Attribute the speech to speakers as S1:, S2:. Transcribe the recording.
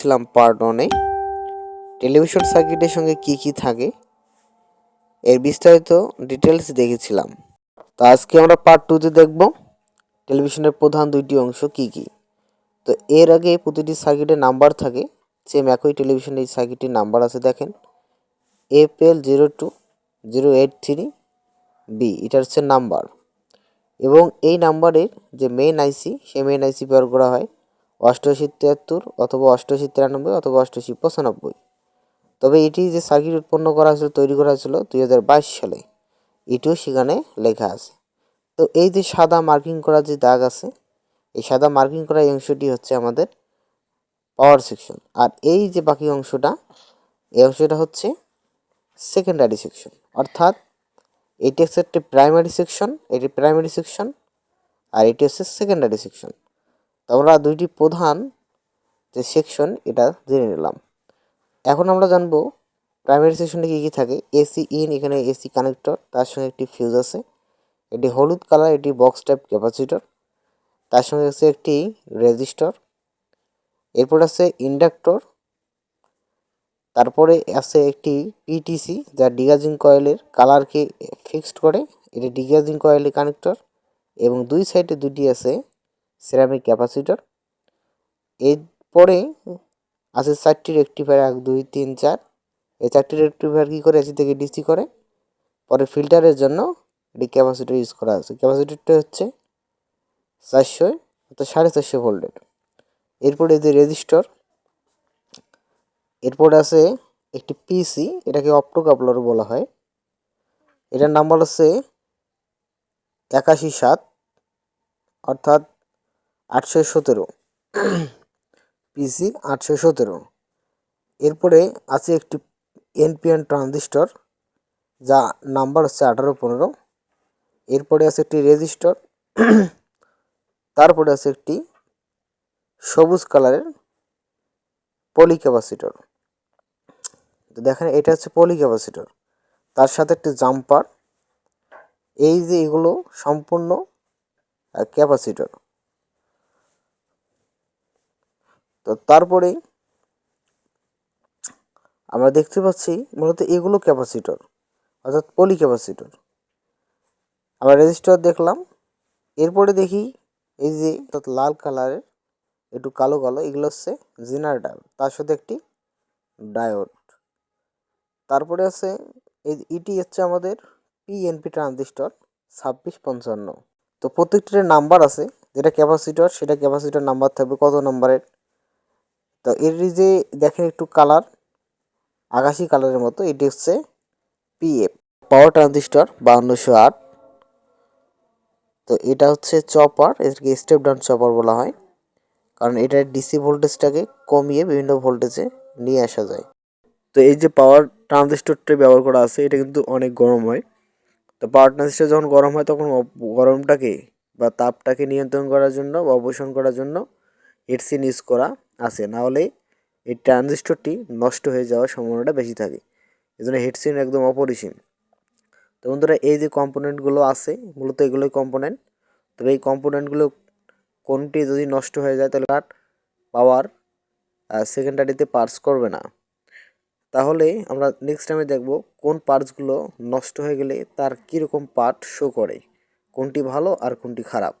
S1: ছিলাম পার্ট ওয়ানে টেলিভিশন সার্কিটের সঙ্গে কি কি থাকে, এর বিস্তারিত ডিটেলস দেখেছিলাম। তো আজকে আমরা পার্ট টুতে দেখব, টেলিভিশনের প্রধান দুইটি অংশ কি কি। তো এর আগে প্রতিটি সার্কিটের নাম্বার থাকে সেম একই টেলিভিশনের এই সার্কিটের নাম্বার আছে, দেখেন। APL zero two zero eight three B এটা হচ্ছে নাম্বার এবং এই নাম্বারের যে মেন আইসি সেই মেন আইসি ব্যবহার করা হয় অষ্টআশি তিয়াত্তর অথবা অষ্টআশি তিরানব্বই অথবা অষ্টআশি পঁচানব্বই তবে এটি যে সার্কিট উৎপন্ন করা হয়েছিল, তৈরি করা হয়েছিল দুই হাজার বাইশ সালে, এটিও সেখানে লেখা আছে। তো এই যে সাদা মার্কিং করা যে দাগ আছে, এই সাদা মার্কিং করা এই অংশটি হচ্ছে আমাদের পাওয়ার সেকশন আর এই যে বাকি অংশটা, এই অংশটা হচ্ছে সেকেন্ডারি সেকশন অর্থাৎ এটি হচ্ছে একটি প্রাইমারি সেকশন এটি প্রাইমারি সেকশন আর এটি হচ্ছে সেকেন্ডারি সেকশন আমরা দুইটি প্রধান যে সেকশন এটা জেনে নিলাম। এখন আমরা জানব প্রাইমারি সেকশনে কী কী থাকে। এসি ইন এখানে এসি কানেক্টর তার সঙ্গে একটি ফিউজ আছে। এটি হলুদ কালার এটি বক্স টাইপ ক্যাপাসিটর তার সঙ্গে আছে একটি রেজিস্টর এরপর আছে ইন্ডাক্টর তারপরে আছে একটি পিটিসি যা ডিগাজিং কয়েলের কালারকে ফিক্সড করে। এটি ডিগাজিং কয়েলের কানেক্টর এবং দুই সাইডে দুটি আছে সিরামিক ক্যাপাসিটর এরপরে আছে চারটি রেক্টিফায়ার এক, দুই, তিন, চার। এই চারটি রেক্টিফায়ার কী করে এসি থেকে ডিসি করে? পরে ফিল্টারের জন্য এটি ক্যাপাসিটর ইউজ করা আছে। ক্যাপাসিটরটা হচ্ছে চারশো, অর্থাৎ সাড়ে চারশো ভোল্টের। এরপরে যে রেজিস্টর এরপরে আছে একটি পিসি এটাকে অপ্টো কাপলার বলা হয়। এটার নাম্বার হচ্ছে একাশি সাত, অর্থাৎ আটশো সতেরো। পিসি আটশো সতেরো। এরপরে আছে একটি এনপিএন ট্রানজিস্টর যা নাম্বার হচ্ছে আঠারো পনেরো। এরপরে আছে একটি রেজিস্টর তারপরে আছে একটি সবুজ কালারের পলি ক্যাপাসিটর তো দেখেন, এটা হচ্ছে পলি ক্যাপাসিটর তার সাথে একটি জাম্পার এই যে এগুলো সম্পূর্ণ ক্যাপাসিটর তো তারপরেই আমরা দেখতে পাচ্ছি মূলত এগুলো ক্যাপাসিটর, অর্থাৎ পলি ক্যাপাসিটর আমরা রেজিস্টার দেখলাম, এরপরে দেখি এই যে অর্থাৎ লাল কালারের একটু কালো কালো, এগুলো হচ্ছে জেনারেটার, তার সাথে একটি ডায়োড। তারপরে আছে এই ইটি হচ্ছে আমাদের পিএনপি ট্রানজিস্টর ছাব্বিশ পঞ্চান্ন। তো প্রত্যেকটির নাম্বার আছে, যেটা ক্যাপাসিটর, সেটা ক্যাপাসিটর নাম্বার থাকবে কত নম্বরের? তো এর যে দেখেন একটু কালার আকাশি কালারের মতো, এটি হচ্ছে পিএফ পাওয়ার ট্রানজিস্টর বাউন্নশো আট। তো এটা হচ্ছে চপার এটাকে স্টেপ ডাউন চপার বলা হয়। কারণ এটার ডিসি ভোল্টেজটাকে কমিয়ে বিভিন্ন ভোল্টেজে নিয়ে আসা যায়। তো এই যে পাওয়ার ট্রানজিস্টরটা ব্যবহার করা আছে, এটা কিন্তু অনেক গরম হয়। তো পাওয়ার ট্রানজিস্টর যখন গরম হয়, তখন গরমটাকে বা তাপটাকে নিয়ন্ত্রণ করার জন্য বা অবসান করার জন্য হেডসিন ইউজ করা। আছে, না হলে এই ট্রানজিস্টরটি নষ্ট হয়ে যাওয়ার সম্ভাবনাটা বেশি থাকে। এই জন্য হেডসিন একদম অপরিসীম। তো বন্ধুরা, এই যে কম্পোনেন্টগুলো আছে, মূলত এগুলোই কম্পোনেন্ট তবে এই কম্পোনেন্টগুলো কোনটি যদি নষ্ট হয়ে যায়, তাহলে কাট পাওয়ার সেকেন্ডারিতে পার্স করবে না। তাহলে আমরা নেক্সট টাইমে দেখব কোন পার্টসগুলো নষ্ট হয়ে গেলে তার কীরকম পার্ট শো করে, কোনটি ভালো আর কোনটি খারাপ।